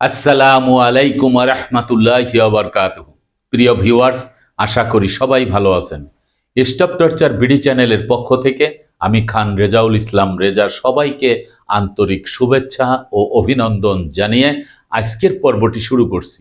আসসালামু আলাইকুম রহমতুল্লাহ বারকাতুহ। প্রিয় ভিউয়ার্স, আশা করি সবাই ভালো আছেন। স্টপ টর্চার বিডি চ্যানেলের পক্ষ থেকে আমি খান রেজাউল ইসলাম রেজার সবাইকে আন্তরিক শুভেচ্ছা ও অভিনন্দন জানিয়ে আজকের পর্বটি শুরু করছি।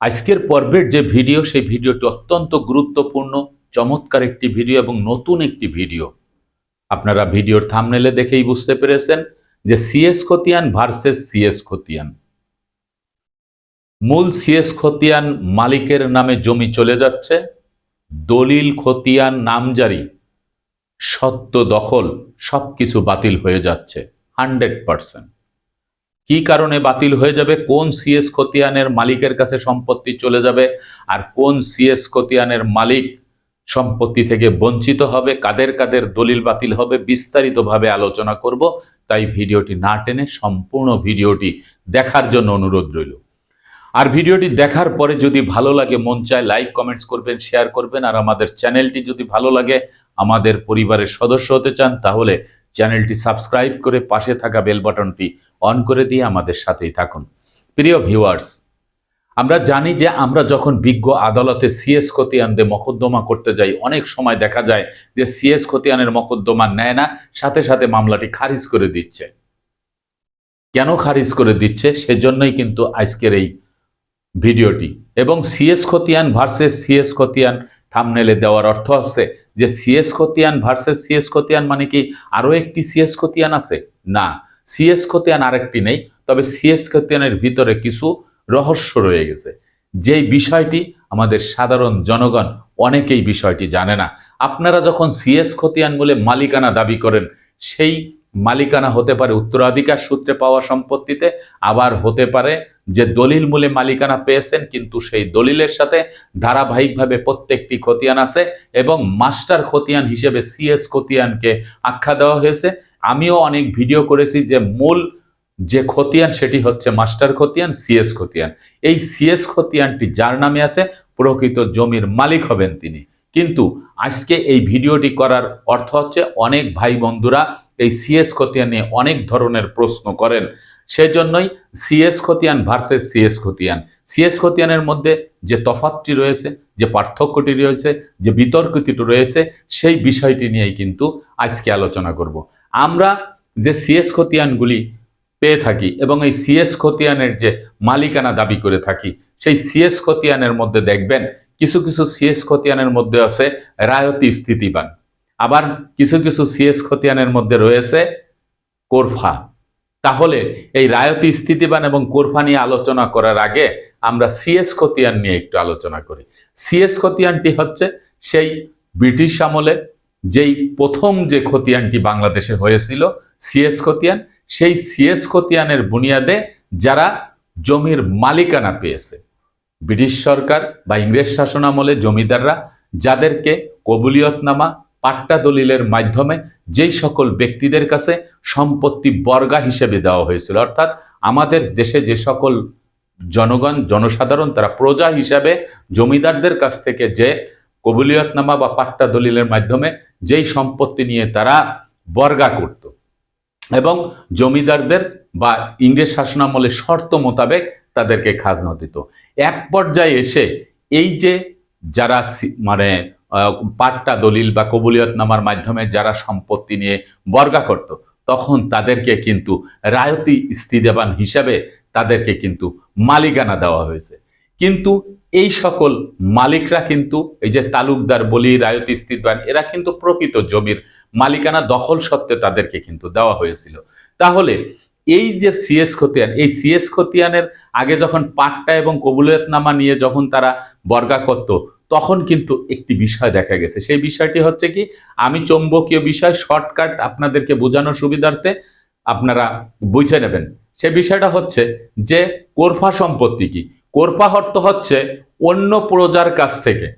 আজকের পর্বের যে ভিডিও, সেই ভিডিওটি অত্যন্ত গুরুত্বপূর্ণ, চমৎকার একটি ভিডিও এবং নতুন একটি ভিডিও। আপনারা ভিডিওর থামনেলে দেখেই বুঝতে পেরেছেন যে সিএস খতিয়ান ভার্সেস সিএস খতিয়ান। মূল সিএস খতিয়ান মালিকের নামে জমি চলে যাচ্ছে। দলিল খতিয়ান নামজারি, সত্য দখল সব কিছু বাতিল হয়ে যাচ্ছে, হান্ড্রেড পার্সেন্ট। কি কারণে বাতিল হয়ে যাবে? কোন সিএস খতিয়ানের মালিকের কাছে সম্পত্তি চলে যাবে? আর কোন সিএস খতিয়ানের মালিক সম্পত্তি থেকে বঞ্চিত হবে? কাদের কাদের দলিল বাতিল হবে? বিস্তারিতভাবে আলোচনা করব। তাই ভিডিওটি না টেনে সম্পূর্ণ ভিডিওটি দেখার জন্য অনুরোধ রইল। আর ভিডিওটি দেখার পরে যদি ভালো লাগে, মন চায় লাইক কমেন্টস করবেন শেয়ার করবেন, আর আমাদের চ্যানেলটি যদি ভালো লাগে, আমাদের পরিবারের সদস্য হতে চান, তাহলে চ্যানেলটি সাবস্ক্রাইব করে পাশে থাকা বেল বাটনটি অন করে দিয়ে আমাদের সাথেই থাকুন। প্রিয় ভিউয়ার্স আমরা জানি যে আমরা যখন বিজ্ঞ আদালতে সিএস খতিয়ানদের মকদ্দমা করতে যাই, অনেক সময় দেখা যায় যে সিএস খতিয়ানের মকদ্দমা নেয় না, সাথে সাথে মামলাটি খারিজ করে দিচ্ছে। কেন খারিজ করে দিচ্ছে? সেজন্যই কিন্তু আজকের এই ভিডিওটি। এবং সিএস খতিয়ান ভার্সেস সিএস খতিয়ান থামনেলে দেওয়ার অর্থ হচ্ছে যে সিএস খতিয়ান ভার্সেস সিএস খতিয়ান মানে কি আরও একটি সিএস খতিয়ান আছে? না সিএস খতিয়ান আরেকটি নেই, তবে সিএস খতিয়ানের ভিতরে কিছু রহস্য রয়ে গেছে। যেই বিষয়টি আমাদের সাধারণ জনগণ অনেকেই বিষয়টি জানে না। আপনারা যখন সিএস খতিয়ান বলে মালিকানা দাবি করেন, সেই মালিকানা হতে পারে উত্তরাধিকার সূত্রে পাওয়া সম্পত্তিতে, আবার হতে পারে যে দলিল মূলে মালিকানা পেয়েছেন, কিন্তু সেই দলিলের সাথে ধারাবাহিকভাবে প্রত্যেকটি খতিয়ান আছে এবং মাস্টার খতিয়ান হিসেবে সিএস খতিয়ানকে আখ্যা দেওয়া হয়েছে। আমিও অনেক ভিডিও করেছি যে মূল যে খতিয়ান, সেটি হচ্ছে মাস্টার খতিয়ান, সিএস খতিয়ান। এই সিএস খতিয়ানটি যার নামে আছে, প্রকৃত জমির মালিক হবেন তিনি। কিন্তু আজকে এই ভিডিওটি করার অর্থ হচ্ছে অনেক ভাই বন্ধুরা এই সিএস খতিয়ান নিয়ে অনেক ধরনের প্রশ্ন করেন। সেজন্যই সিএস খতিয়ান ভার্সেস সিএস খতিয়ান। সিএস খতিয়ানের মধ্যে যে তফাতটি রয়েছে, যে পার্থক্যটি রয়েছে, যে বিতর্কটি রয়েছে, সেই বিষয়টি নিয়েই কিন্তু আজকে আলোচনা করব। আমরা যে সিএস খতিয়ানগুলি পেয়ে থাকি এবং এই সিএস খতিয়ানের যে মালিকানা দাবি করে থাকি, সেই সিএস খতিয়ানের মধ্যে দেখবেন কিছু কিছু সিএস খতিয়ানের মধ্যে আছে রায়তি স্থিতিবান। আবার কিছু কিছু সিএস খতিয়ানের মধ্যে রয়েছে কোরফা। তাহলে এই রায়তি স্থিতিবান এবং কোরফা নিয়ে আলোচনা করার আগে আমরা সিএস খতিয়ান নিয়ে একটু আলোচনা করি। সিএস খতিয়ানটি হচ্ছে সেই ব্রিটিশ আমলে যেই প্রথম যে খতিয়ানটি বাংলাদেশে হয়েছিল সিএস খতিয়ান, সেই সিএস খতিয়ানের বুনিয়াদে যারা জমির মালিকানা পেয়েছে, ব্রিটিশ সরকার বা ইংরেজ শাসন আমলে জমিদাররা, যাদেরকে কবুলিয়তনামা পাট্টা দলিলের মাধ্যমে যেই সকল ব্যক্তিদের কাছে সম্পত্তি বর্গা হিসেবে দেওয়া হয়েছিল, অর্থাৎ আমাদের দেশে যে সকল জনগণ, জনসাধারণ, তারা প্রজা হিসাবে জমিদারদের কাছ থেকে যে কবুলিয়তনামা বা পাট্টা দলিলের মাধ্যমে যেই সম্পত্তি নিয়ে তারা বর্গা করত এবং জমিদারদের বা ইংরেজ শাসনামলে শর্ত মোতাবেক তাদেরকে খাজনা দিত। এক পর্যায়ে এসে এই যে যারা মানে পাট্টা দলিল বা কবুলিয়তনামার মাধ্যমে যারা সম্পত্তি নিয়ে বর্গা করত, তখন তাদেরকে কিন্তু রায়তি স্থিতিবান হিসাবে তাদেরকে কিন্তু মালিকানা দেওয়া হয়েছে। কিন্তু এই সকল মালিকরা কিন্তু, এই যে তালুকদার, বলি, রায়তি স্থিতবান এরা কিন্তু প্রকৃত জমির মালিকানা দখল সত্ত্বে তাদেরকে কিন্তু দেওয়া হয়েছিল। তাহলে এই যে সিএস খতিয়ান, এই সিএস খতিয়ানের আগে যখন পাট্টা এবং কবুলিয়তনামা নিয়ে যখন তারা বর্গা করত তখন কিন্তু একটি বিষয় দেখা গেছে। সেই বিষয়টি হচ্ছে কি, আমি চৌম্বকীয় বিষয়, শর্টকাট আপনাদেরকে বোঝানোর সুবিধার্থে আপনারা বুঝে নেবেন। সে বিষয়টা হচ্ছে যে কোরফা সম্পত্তি কি? কোরফা অর্থ হচ্ছে অন্য প্রজার কাছ থেকে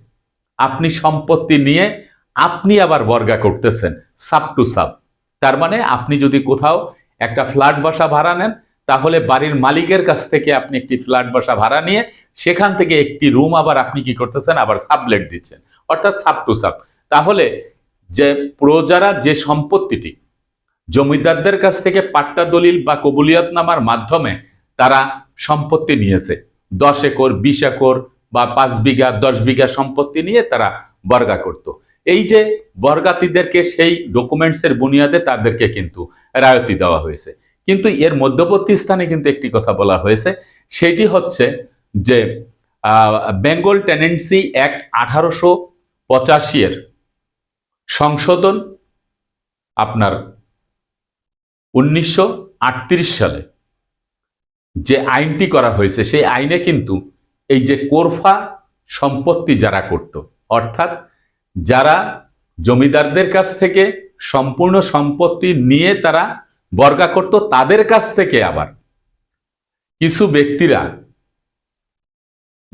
আপনি সম্পত্তি নিয়ে আপনি আবার বর্গা করতেছেন, সাব টু সাব। তার মানে আপনি যদি কোথাও একটা ফ্ল্যাট বাসা ভাড়া নেন তাহলে বাড়ির মালিকের কাছ থেকে আপনি একটি ফ্ল্যাট বাসা ভাড়া নিয়ে সেখান থেকে একটি রুম আবার আপনি কি করতেছেন? আবার সাবলেট দিচ্ছেন। অর্থাৎ সাব টু সাব। তাহলে যে প্রজারা যে সম্পত্তিটি জমিদারদের কাছ থেকে পাট্টা দলিল বা কবুলিয়তনামার মাধ্যমে তারা সম্পত্তি নিয়েছে, দশ একর, বিশ একর বা পাঁচ বিঘা, দশ বিঘা সম্পত্তি নিয়ে তারা বর্গা করত। এই যে বর্গাতীদেরকে সেই ডকুমেন্টসের বুনিয়াদে তাদেরকে কিন্তু রায়তি দেওয়া হয়েছে। কিন্তু এর মধ্যবর্তী স্থানে কিন্তু একটি কথা বলা হয়েছে, সেটি হচ্ছে যে বেঙ্গল টেনেন্সি অ্যাক্ট আঠারোশো পঁচাশি এর সংশোধন আপনার উনিশশো আটত্রিশ সালে যে আইনটি করা হয়েছে, সেই আইনে কিন্তু এই যে কোরফা সম্পত্তি যারা করত, অর্থাৎ যারা জমিদারদের কাছ থেকে সম্পূর্ণ সম্পত্তি নিয়ে তারা বর্গা করত তাদের কাছ থেকে আবার। কিছু ব্যক্তিরা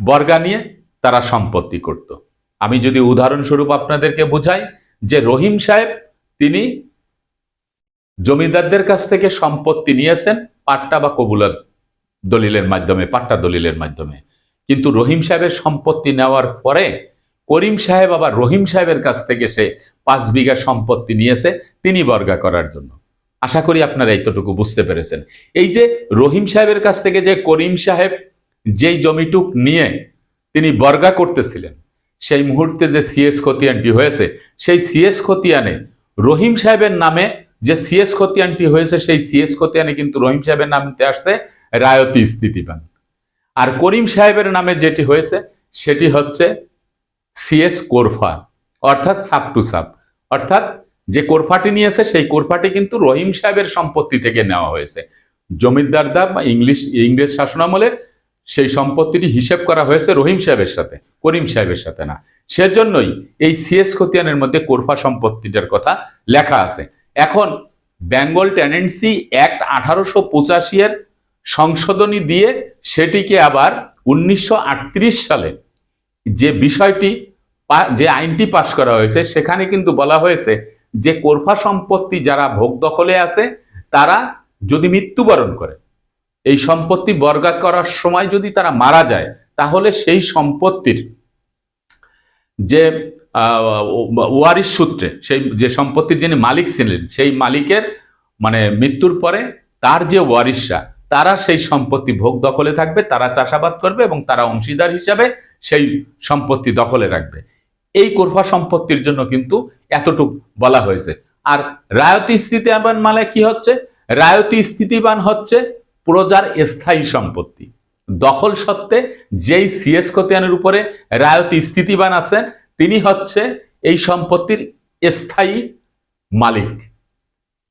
বর্গা নিয়ে তারা সম্পত্তি করত। আমি যদি উদাহরণস্বরূপ আপনাদেরকে বোঝাই, যে রহিম সাহেব, তিনি জমিদারদের কাছ থেকে সম্পত্তি নিয়েছেন পাট্টা বা কবুলাত দলিলের মাধ্যমে, পাট্টা দলিলের মাধ্যমে। কিন্তু রহিম সাহেবের সম্পত্তি নেওয়ার পরে করিম সাহেব আবার রহিম সাহেবের কাছ থেকে সে পাঁচ বিঘা সম্পত্তি নিয়েছে, তিনি বর্গা করার জন্য। আশা করি আপনারা এতটুকু বুঝতে পেরেছেন। এই যে রহিম সাহেবের কাছ থেকে যে করিম সাহেব যেই জমিটুক নিয়ে তিনি বর্গা করতেছিলেন, সেই মুহূর্তে যে সিএস খতিয়ানটি হয়েছে, সেই সিএস খতিয়ানে রহিম সাহেবের নামে যে সিএস খতিয়ানটি হয়েছে, সেই সিএস খতিয়ানে কিন্তু রহিম সাহেবের নামতে আসছে রায়তি স্থিতিবান। আর করিম সাহেবের নামে যেটি হয়েছে, সেটি হচ্ছে সিএস কোরফা, অর্থাৎ সাপ টু সাপ। অর্থাৎ যে কোরফাটি নিয়েছে, সেই কোরফাটি কিন্তু রহিম সাহেবের সম্পত্তি থেকে নেওয়া হয়েছে। জমিদারদা বা ইংলিশ, ইংরেজ শাসনামলে সেই সম্পত্তিটি হিসেব করা হয়েছে রহিম সাহেবের সাথে, করিম সাহেবের সাথে না। সেজন্যই এই সিএস খতিয়ানের মধ্যে কোরফা সম্পত্তিটার কথা লেখা আছে। এখন বেঙ্গল টেনেন্সি অ্যাক্ট আঠারোশো পঁচাশি এর সংশোধনী দিয়ে সেটিকে আবার উনিশশো আটত্রিশ সালে যে বিষয়টি যে আইনটি পাশ করা হয়েছে, সেখানে কিন্তু বলা হয়েছে যে কোরফা সম্পত্তি যারা ভোগ দখলে আছে তারা যদি মৃত্যুবরণ করে এই সম্পত্তি বর্গা করার সময় যদি তারা মারা যায় তাহলে সেই সম্পত্তির যে আহ, ওয়ারিশ সূত্রে সেই যে সম্পত্তির যিনি মালিক ছিলেন সেই মালিকের মানে মৃত্যুর পরে তার যে ওয়ারিশরা তারা সেই সম্পত্তি ভোগ দখলে থাকবে তারা চাষাবাদ করবে এবং তারা অংশীদার হিসাবে সেই সম্পত্তি দখলে রাখবে। এই কোরফা সম্পত্তির জন্য কিন্তু এতটুক বলা হয়েছে। আর রায়তি স্থিতিবান মানে কি হচ্ছে? রায়তি স্থিতিবান হচ্ছে প্রজার স্থায়ী সম্পত্তি। দখল সত্ত্বে যেই সিএস খতিয়ানের উপরে রায়তি স্থিতিবান আছে তিনি হচ্ছে এই সম্পত্তির স্থায়ী মালিক।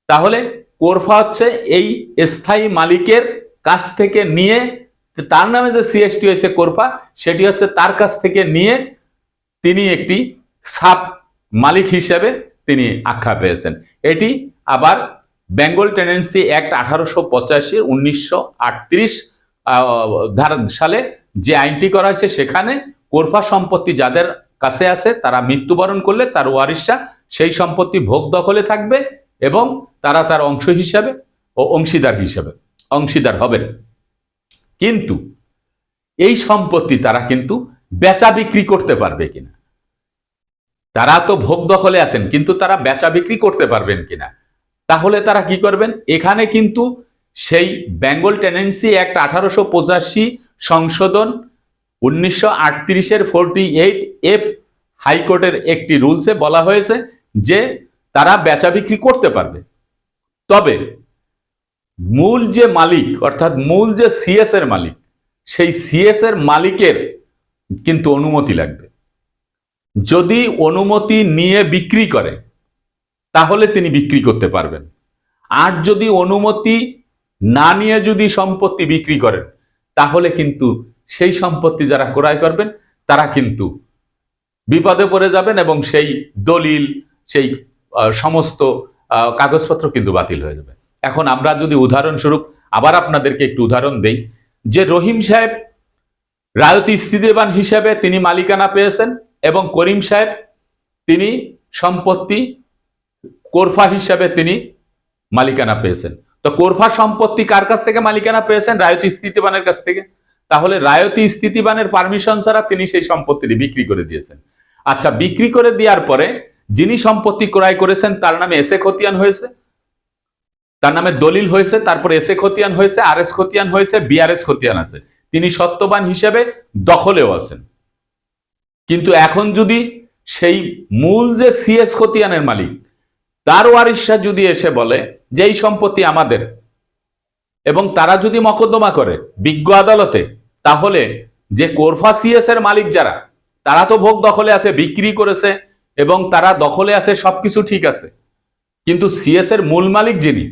তাহলে কোরফা হচ্ছে এই স্থায়ী মালিকের কাছ থেকে নিয়ে, তার নামে যে সিএসটি হয়েছে কোরফা, সেটি হচ্ছে তার কাছ থেকে নিয়ে তিনি একটি সাব মালিক হিসেবে তিনি আখ্যা পেয়েছেন। এটি আবার বেঙ্গল টেনেন্সি অ্যাক্ট আঠারোশো পঁচাশি, উনিশশো সালে যে আইনটি করা হয়েছে, সেখানে কোরফা সম্পত্তি যাদের কাছে আছে, তারা মৃত্যুবরণ করলে তার ওয়ারিশরা সেই সম্পত্তি ভোগ দখলে থাকবে এবং তারা তার অংশ হিসাবে ও অংশীদার হিসাবে, অংশীদার হবে। কিন্তু এই সম্পত্তি তারা কিন্তু বেচা বিক্রি করতে পারবে কিনা? তারা তো ভোগ দখলে আছেন, কিন্তু তারা বেচা বিক্রি করতে পারবেন কিনা? তাহলে তারা কি করবেন? এখানে কিন্তু সেই বেঙ্গল টেনেন্সি অ্যাক্ট আঠারোশো পঁচাশি সংশোধন উনিশশো আটত্রিশের ফোরটি এইট এফ হাইকোর্টের একটি রুলসে বলা হয়েছে যে তারা বেচা বিক্রি করতে পারবে। তবে মূল যে মালিক, অর্থাৎ মূল যে সিএস এর মালিক, সেই সিএস এর মালিকের কিন্তু অনুমতি লাগবে। যদি অনুমতি নিয়ে বিক্রি করে, তাহলে তিনি বিক্রি করতে পারবেন। আর যদি অনুমতি না নিয়ে যদি সম্পত্তি বিক্রি করেন, তাহলে কিন্তু সেই সম্পত্তি যারা ক্রয় করবেন, তারা কিন্তু বিপদে পড়ে যাবেন এবং সেই দলিল, সেই সমস্ত কাগজপত্র কিন্তু বাতিল হয়ে যাবে। এখন আমরা যদি উদাহরণস্বরূপ আবার আপনাদেরকে একটু উদাহরণ দেই, যে রহিম সাহেব রায়তি স্থিতিবান হিসেবে তিনি মালিকানা পেয়েছেন এবং করিম সাহেব তিনি সম্পত্তি কোরফা হিসাবে তিনি মালিকানা পেয়েছেন। তো কোরফা সম্পত্তি কার কাছ থেকে মালিকানা পেয়েছেন? রায়তি স্থিতিবানের কাছ থেকে। তাহলে রায়তি স্থিতিবানের পারমিশন ছাড়া তিনি সেই সম্পত্তিটি বিক্রি করে দিয়েছেন। আচ্ছা বিক্রি করে দেওয়ার পরে যিনি সম্পত্তি ক্রয় করেছেন, তার নামে এসে খতিয়ান হয়েছে, তার নামে দলিল হয়েছে, তারপর এসে খতিয়ান হয়েছে, আর এস খতিয়ান হয়েছে বিআরএস খতিয়ান আছে। তিনি সত্যবান হিসেবে দখলেও আছেন। কিন্তু এখন যদি সেই মূল যে সিএস খতিয়ানের মালিক, তার ওয়ারিশা যদি এসে বলে যে এই সম্পত্তি আমাদের, এবং তারা যদি মকদ্দমা করে বিজ্ঞ আদালতে, তাহলে যে কোরফা সিএস এর মালিক যারা, তারা তো ভোগ দখলে আছে, বিক্রি করেছে, এবং তারা দখলে আছে, সবকিছু ঠিক আছে। কিন্তু সিএস এর মূল মালিক যিনি,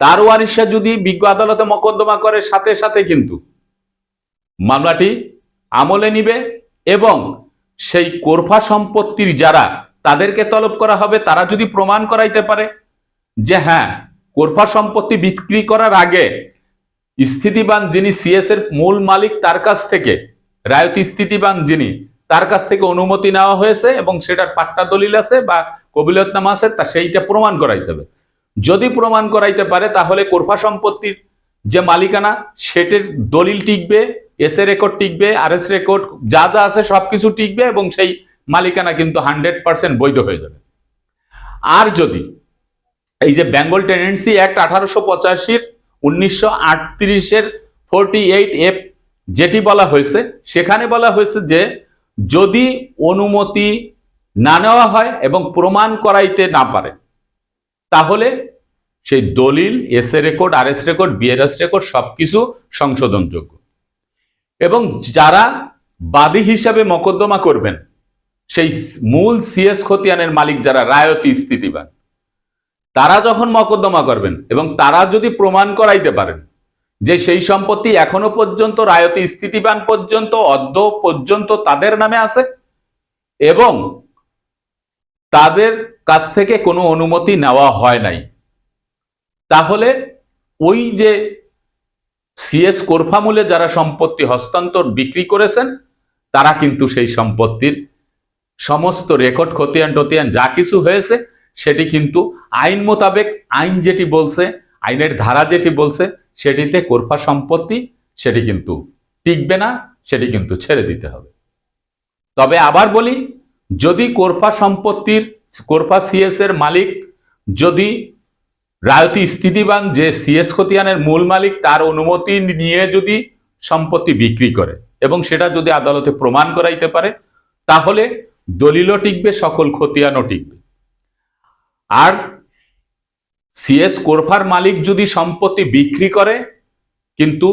তার ওয়ারিশা যদি বিজ্ঞ আদালতে মকদ্দমা করে, সাথে সাথে কিন্তু মামলাটি আমলে নিবে, এবং সেই কোরফা সম্পত্তির যারা তাদেরকে তলব করা হবে, তারা যদি প্রমাণ করাইতে পারে যে হ্যাঁ কোরফা সম্পত্তি বিক্রি করার আগে স্থিতিবান যিনি সিএস এর মূল মালিক তার কাছ থেকে, রায়তি স্থিতিবান যিনি তার কাছ থেকে অনুমতি নেওয়া হয়েছে এবং সেটার পাট্টা দলিল আছে বা কবিলতনামা আছে, তা সেইটা প্রমাণ করাইতে হবে। যদি প্রমাণ করাইতে পারে, তাহলে কোরফা সম্পত্তির যে মালিকানা, সেটের দলিল টিকবে এস এ রেকর্ড টিকবে আর এস রেকর্ড যা যা আছে সবকিছু টিকবে এবং সেই মালিকানা কিন্তু হান্ড্রেড পার্সেন্ট বৈধ হয়ে যাবে। আর যদি এই যে বেঙ্গল টেনেন্সি অ্যাক্ট আঠারোশো পঁচাশির উনিশশো আটত্রিশের ফোরটি এইট এফ যেটি বলা হয়েছে, সেখানে বলা হয়েছে যে যদি অনুমতি না নেওয়া হয় এবং প্রমাণ করাইতে না পারে, তাহলে সেই দলিল S A record R S record BRS record সবকিছু সংশোধনযোগ্য। এবং যারা বাদী হিসাবে মকদ্দমা করবেন, সেই মূল সিএস খতিয়ানের মালিক যারা, রায়তি স্থিতিবান, তারা যখন মকদ্দমা করবেন এবং তারা যদি প্রমাণ করাইতে পারেন যে সেই সম্পত্তি এখনও পর্যন্ত রায়তি স্থিতিবান পর্যন্ত, অদ্য পর্যন্ত তাদের নামে আছে এবং তাদের কাছ থেকে কোনো অনুমতি নেওয়া হয় নাই, তাহলে ওই যে সিএস কোরফামূলে যারা সম্পত্তি হস্তান্তর বিক্রি করেছেন, তারা কিন্তু সেই সম্পত্তির সমস্ত রেকর্ড, খতিয়ান, টতিয়ান যা কিছু হয়েছে, সেটি কিন্তু আইন মোতাবেক, আইন যেটি বলছে, আইনের ধারা যেটি বলছে, সেটিতে কোরফা সম্পত্তি, সেটি কিন্তু টিকবে না, সেটি কিন্তু ছেড়ে দিতে হবে। তবে আবার বলি, যদি কোরফা সম্পত্তির, কোরফা সিএস এর মালিক যদি রায়তি স্থিতিবান যে সিএস খতিয়ানের মূল মালিক, তার অনুমতি নিয়ে যদি সম্পত্তি বিক্রি করে এবং সেটা যদি আদালতে প্রমাণ করাইতে পারে, তাহলে দলিলও টিকবে, সকল খতিয়ানও টিকবে। আর সিএস কোরফার মালিক যদি সম্পত্তি বিক্রি করে, কিন্তু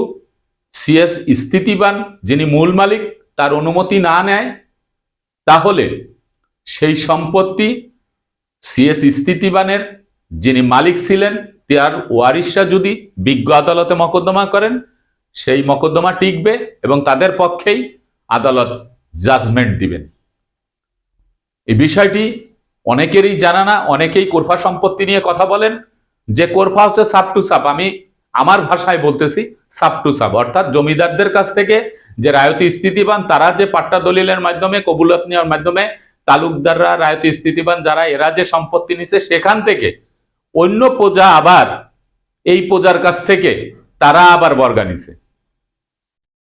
সিএস স্থিতিবান যিনি মূল মালিক, তার অনুমতি না নেয়, তাহলে সেই সম্পত্তি সিএস স্থিতিবানের যিনি মালিক ছিলেন, তার ওয়ারিশা যদি বিজ্ঞ আদালতে মকদ্দমা করেন, সেই মকদ্দমা টিকবে এবং তাদের পক্ষেই আদালত জাজমেন্ট দিবেন। এই বিষয়টি অনেকেরই জানা না, অনেকেই কোরফা সম্পত্তি নিয়ে কথা বলেন, যে কোরফা হচ্ছে সাপ টু সাপ আমি আমার ভাষায় বলতেছি সাপ টু সাপ অর্থাৎ জমিদারদের কাছ থেকে যে রায়তি স্থিতিবান, তারা যে পাট্টা দলিলের মাধ্যমে কবুলত নেওয়ার মাধ্যমে, তালুকদাররা রায়তি স্থিতিবান, যারা এরা যে সম্পত্তি নিছে, সেখান থেকে অন্য প্রজা আবার এই প্রজার কাছ থেকে তারা আবার বর্গা নিছে।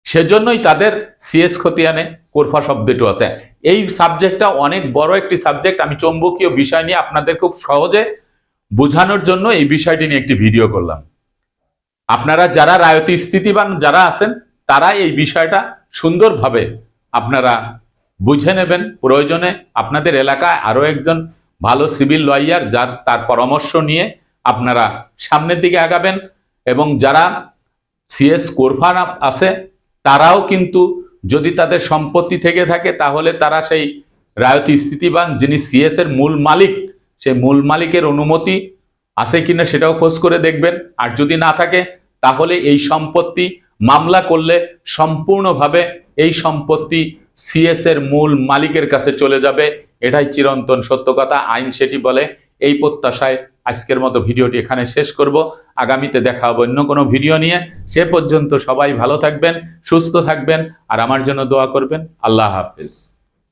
সেজন্যই তাদের সিএস খতিয়ানে কোরফা শব্দটি আছে। এই সাবজেক্টটা অনেক বড় একটি সাবজেক্ট আমি চৌম্বকীয় বিষয় নিয়ে আপনাদের খুব সহজে বোঝানোর জন্য এই বিষয়টি নিয়ে একটি ভিডিও করলাম। আপনারা যারা রায়তি স্থিতিবান যারা আছেন, তারা এই বিষয়টা সুন্দরভাবে আপনারা বুঝে নেবেন। প্রয়োজনে আপনাদের এলাকায় আরও একজন ভালো সিভিল লয়ার যার তার পরামর্শ নিয়ে আপনারা সামনের দিকে আগাবেন এবং যারা সিএস কোরফান আছে, তারাও কিন্তু যদি তাদের সম্পত্তি থেকে থাকে তাহলে তারা সেই রায়তি স্থিতিবান যিনি সিএস এর মূল মালিক, সেই মূল মালিকের অনুমতি আছে কিনা সেটাও খোঁজ করে দেখবেন। আর যদি না থাকে, তাহলে এই সম্পত্তি মামলা করলে সম্পূর্ণভাবে এই সম্পত্তি সিএস এর মূল মালিকের কাছে চলে যাবে। এটাই চিরন্তন সত্য কথা আইন সেটি বলে, এই প্রত্যাশায় আজকের মতো ভিডিওটি এখানে শেষ করব। আগামীতে দেখা হবে অন্য কোনো ভিডিও নিয়ে। সে পর্যন্ত সবাই ভালো থাকবেন, সুস্থ থাকবেন, আর আমার জন্য দোয়া করবেন। আল্লাহ হাফিজ।